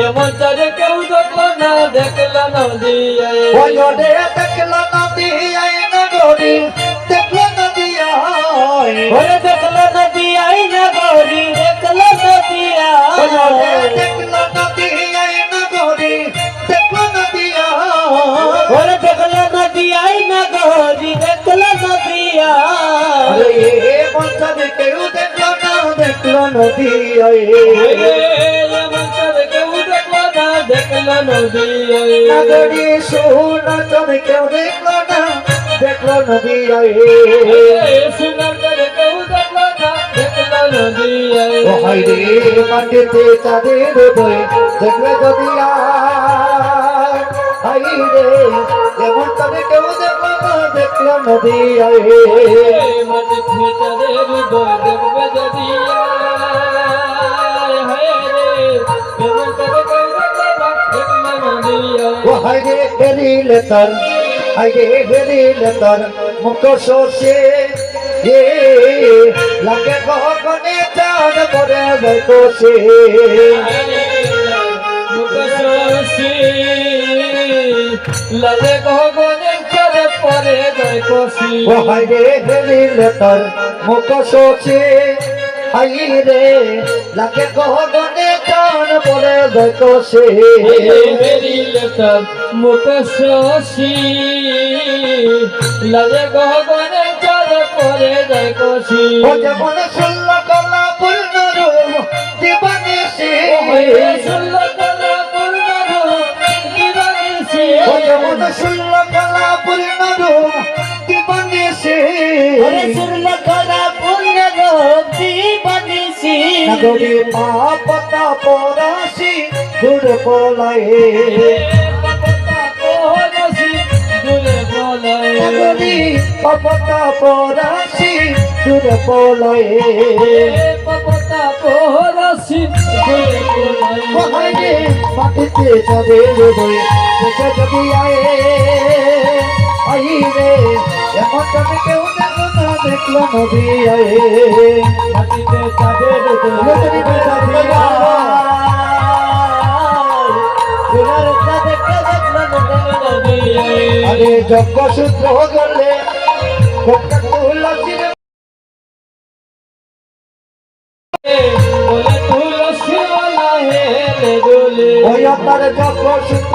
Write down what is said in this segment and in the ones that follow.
এমন চারে কেউ দেখল না দেখল নদী ওরে দেখল নদী আই নগরী দেখল নদী আই ওরে দেখল নদী আই না গৌরী দেখল নদী ওরে আই দেখল নদী আই নগরী দেখল নদী আই ওরে দেখল নদী আই না গৌরী দেখল নদী আই এ মঞ্চে কেউ দেখল না দেখল নদী আই দেখল নদী। নগরী সোনা চলে কেউ দেখল না দেখল নদী। আই কেউ দেখল না দেখল নদী। ও হাই রে মাটিতে চাঁদের বই দেখবে যদি হাই রে এমন তবে কেউ দেখল না দেখল নদী। আয় মন বই দেখবে যদি রে হেরিলে তার রে হেরিলে তার মুখ শোষে এ লাগে গগনে চাঁদ পরে বসে লালে গগনে চলে পরে যায় কষি ও হাই রে হেরিলে তার মুখ শোষে হাই রে লাগে গগনে পরে বসে হেরিলে তার মুখ শশী লালে গগনে যেমন শুনল কলা পূর্ণ রূপ দিবানিসি নগরী মা পতা পরাশি, দূর পলাই নগরী পতা পরাশি, দূর পলাই মহাইরে মাটিতে যাবে হৃদয় দেখে যদি আয়ে। আই রে এমন কেউ দেখল না। দেখল নদী নদী বেচাবে আরে যজ্ঞ সূত্র তুলসীর ওই আপনার যজ্ঞ সূত্র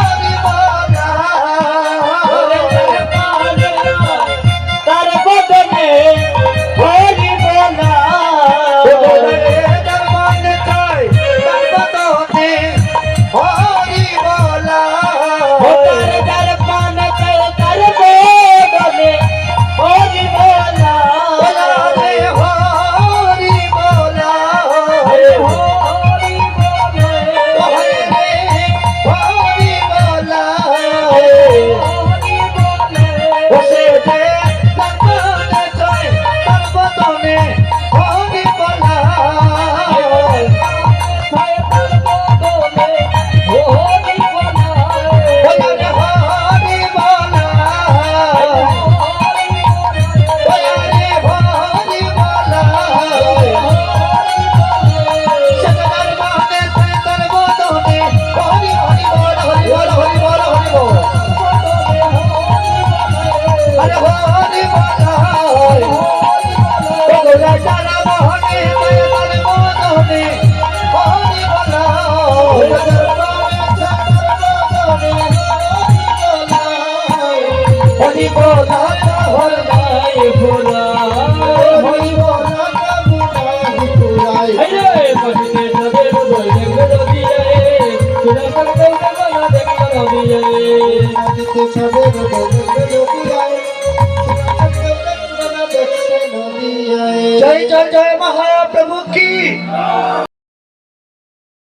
হরি বলা হরি নাই ভোলা হরি বলা কামুনাই কুলাই আরে মনে নবে বল দেখবে নদী সুরা করবে না দেখবে নদী রে নদীতে ছবে নদী আয় জয় জয় জয় মহাপ্রভু কি?